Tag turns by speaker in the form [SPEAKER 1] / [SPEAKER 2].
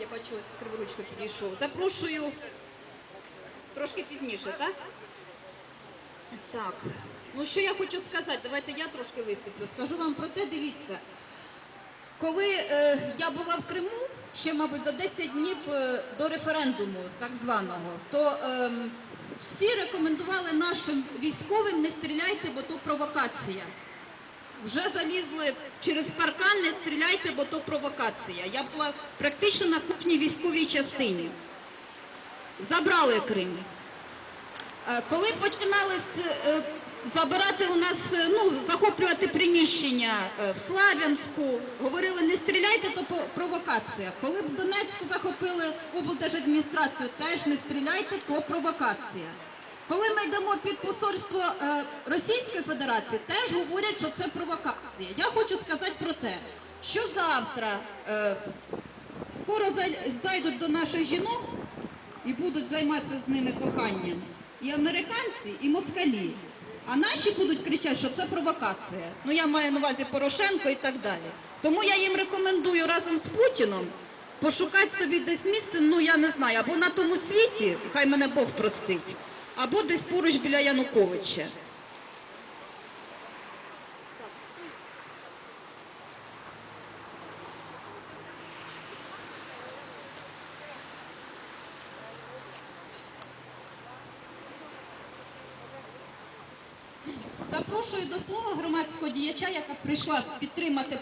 [SPEAKER 1] Я бачу, ось криворучко підійшов. Запрошую трошки пізніше, так? Так. Ну що я хочу сказати? Давайте я трошки виступлю. Скажу вам про те, дивіться. Коли е, я була в Криму, ще, мабуть, за 10 днів е, до референдуму, так званого, то ем, всі рекомендували нашим військовим не стріляйте, бо то провокація. Вже залізли через паркан, не стріляйте, бо то провокація. Я була практично на кожній військовій частині. Забрали Крим. Е, Коли починали е, забирати у нас, е, ну, захоплювати приміщення в Слав'янську, говорили, не стріляйте, то провокація. Коли в Донецьку захопили облдержадміністрацію, теж не стріляйте, то провокація. Коли ми йдемо під посольство е, Російської Федерації, теж говорять, що це провокація. Я хочу сказати про те, що завтра е, скоро зайдуть до наших жінок і будуть займатися з ними коханням. І американці, і москалі. А наші будуть кричати, що це провокація. Ну я маю на увазі Порошенко і так далі. Тому я їм рекомендую разом з Путіном пошукати собі десь місце, ну я не знаю, або на тому світі, хай мене Бог простить, або десь поруч біля Януковича. Запрошую до слова громадського діяча, яка прийшла підтримати